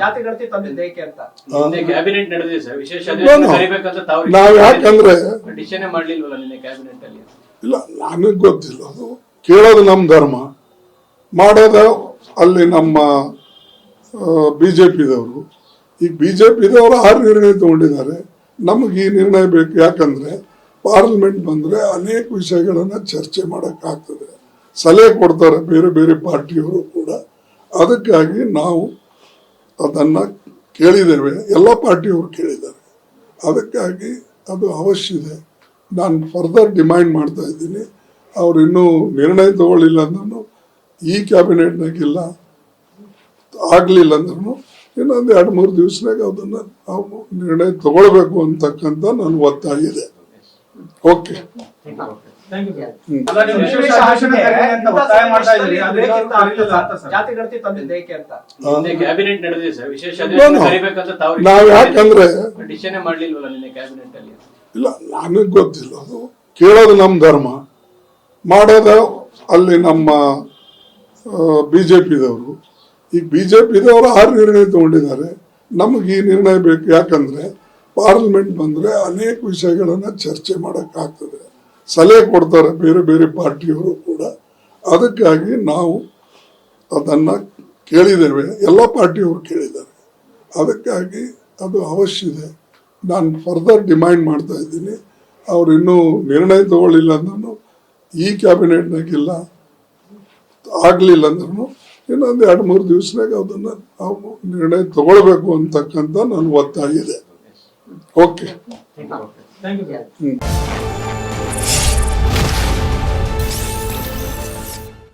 ಜಾತಿ ಗಣತಿ ತಂದಿದ್ದು ಏಕೆ ಅಂತ. ನಿನ್ನೆ ಕ್ಯಾಬಿನೆಟ್ ನಡೆದಿದೆ ಸರ್. ವಿಶೇಷ No, ಅಧಿವೇಶನ no. ಕರಿಬೇಕಂತ ತಾವು ನಾವ್ ಯಾಕಂದ್ರೆ ಡಿಸಿಷನ್ ಮಾಡ್ಲಿಲ್ವಲ್ಲ ನಿನ್ನೆ ಕ್ಯಾಬಿನೆಟ್ ಅಲ್ಲಿ? ಇಲ್ಲ ನನಗೆ ಗೊತ್ತಿಲ್ಲ ಅದು. ಕೇಳೋದು ನಮ್ಮ ಧರ್ಮ. ಮಾಡೋದ ಅಲ್ಲಿ ನಮ್ಮ ಬಿ ಜೆ ಪಿದವರು ಈಗ ಬಿ ಜೆ ಪಿದವರು ಆರು ನಿರ್ಣಯ ತಗೊಂಡಿದ್ದಾರೆ. ನಮಗೆ ಈ ನಿರ್ಣಯ ಬೇಕು. ಯಾಕಂದ್ರೆ ಪಾರ್ಲಿಮೆಂಟ್ ಬಂದ್ರೆ ಅನೇಕ ವಿಷಯಗಳನ್ನ ಚರ್ಚೆ ಮಾಡೋಕ್ಕಾಗ್ತದೆ. ಸಲಹೆ ಕೊಡ್ತಾರೆ ಬೇರೆ ಬೇರೆ ಪಾರ್ಟಿಯವರು ಕೂಡ. ಅದಕ್ಕಾಗಿ ನಾವು ಅದನ್ನು ಕೇಳಿದ್ದೇವೆ. ಎಲ್ಲ ಪಾರ್ಟಿಯವರು ಕೇಳಿದ್ದಾರೆ. ಅದಕ್ಕಾಗಿ ಅದು ಅವಶ್ಯ ಇದೆ. ನಾನು ಫರ್ದರ್ ಡಿಮ್ಯಾಂಡ್ ಮಾಡ್ತಾ ಇದ್ದೀನಿ. ಅವ್ರು ಇನ್ನೂ ನಿರ್ಣಯ ತಗೊಳ್ಳಿಲ್ಲ ಅಂದ್ರೂ ಈ ಕ್ಯಾಬಿನೆಟ್ನಾಗಿಲ್ಲ ಆಗಲಿಲ್ಲ ಅಂದ್ರೂ ಇನ್ನೊಂದು ಎರಡು ಮೂರು ದಿವಸನಾಗ ಅದನ್ನು ನಾವು ನಿರ್ಣಯ ತಗೊಳ್ಬೇಕು ಅಂತಕ್ಕಂಥ ನನ್ನ ಒತ್ತಾಯ ಇದೆ. ಓಕೆ. ಜಾತಿ ಗಣತಿ ತಂದಿದ್ದು ಏಕೆ ಅಂತ? ನಿನ್ನೆ ಕ್ಯಾಬಿನೆಟ್ ನಡೆದಿದೆ ಸರ್. ವಿಶೇಷ ಅಧಿವೇಶನ no. ಕರಿಬೇಕಂತ ತಾವು ನಾವ್ ಯಾಕಂದ್ರೆ ಡಿಸಿಷನ್ ಮಾಡ್ಲಿಲ್ವಲ್ಲ ನಿನ್ನೆ ಕ್ಯಾಬಿನೆಟ್ ಅಲ್ಲಿ? ಇಲ್ಲ ನನಗೆ ಗೊತ್ತಿಲ್ಲ ಅದು. ಕೇಳೋದು ನಮ್ಮ ಧರ್ಮ. ಮಾಡೋದ ಅಲ್ಲಿ ನಮ್ಮ ಬಿ ಜೆ ಪಿದವರು ಈಗ ಬಿ ಜೆ ಪಿದವರು ಆರು ನಿರ್ಣಯ ತಗೊಂಡಿದ್ದಾರೆ. ನಮಗೆ ಈ ನಿರ್ಣಯ ಬೇಕು. ಯಾಕಂದ್ರೆ ಪಾರ್ಲಿಮೆಂಟ್ ಬಂದ್ರೆ ಅನೇಕ ವಿಷಯಗಳನ್ನ ಚರ್ಚೆ ಮಾಡೋಕ್ಕಾಗ್ತದೆ. ಸಲಹೆ ಕೊಡ್ತಾರೆ ಬೇರೆ ಬೇರೆ ಪಾರ್ಟಿಯವರು ಕೂಡ. ಅದಕ್ಕಾಗಿ ನಾವು ಅದನ್ನು ಕೇಳಿದ್ದೇವೆ. ಎಲ್ಲ ಪಾರ್ಟಿಯವರು ಕೇಳಿದ್ದಾರೆ. ಅದಕ್ಕಾಗಿ ಅದು ಅವಶ್ಯ ಇದೆ. ನಾನು ಫರ್ದರ್ ಡಿಮ್ಯಾಂಡ್ ಮಾಡ್ತಾ ಇದ್ದೀನಿ. ಅವ್ರು ಇನ್ನೂ ನಿರ್ಣಯ ತಗೊಳ್ಳಿಲ್ಲ ಅಂದ್ರೂ ಈ ಕ್ಯಾಬಿನೆಟ್ನಾಗಿಲ್ಲ. ಆಗಲಿಲ್ಲ ಅಂದ್ರೂ ಇನ್ನೊಂದು ಎರಡು ಮೂರು ದಿವಸನಾಗ ಅದನ್ನು ನಾವು ನಿರ್ಣಯ ತಗೊಳ್ಬೇಕು ಅಂತಕ್ಕಂಥ ನನ್ನ ಒತ್ತಾಗಿದೆ ಓಕೆ. ಹ್ಮ್.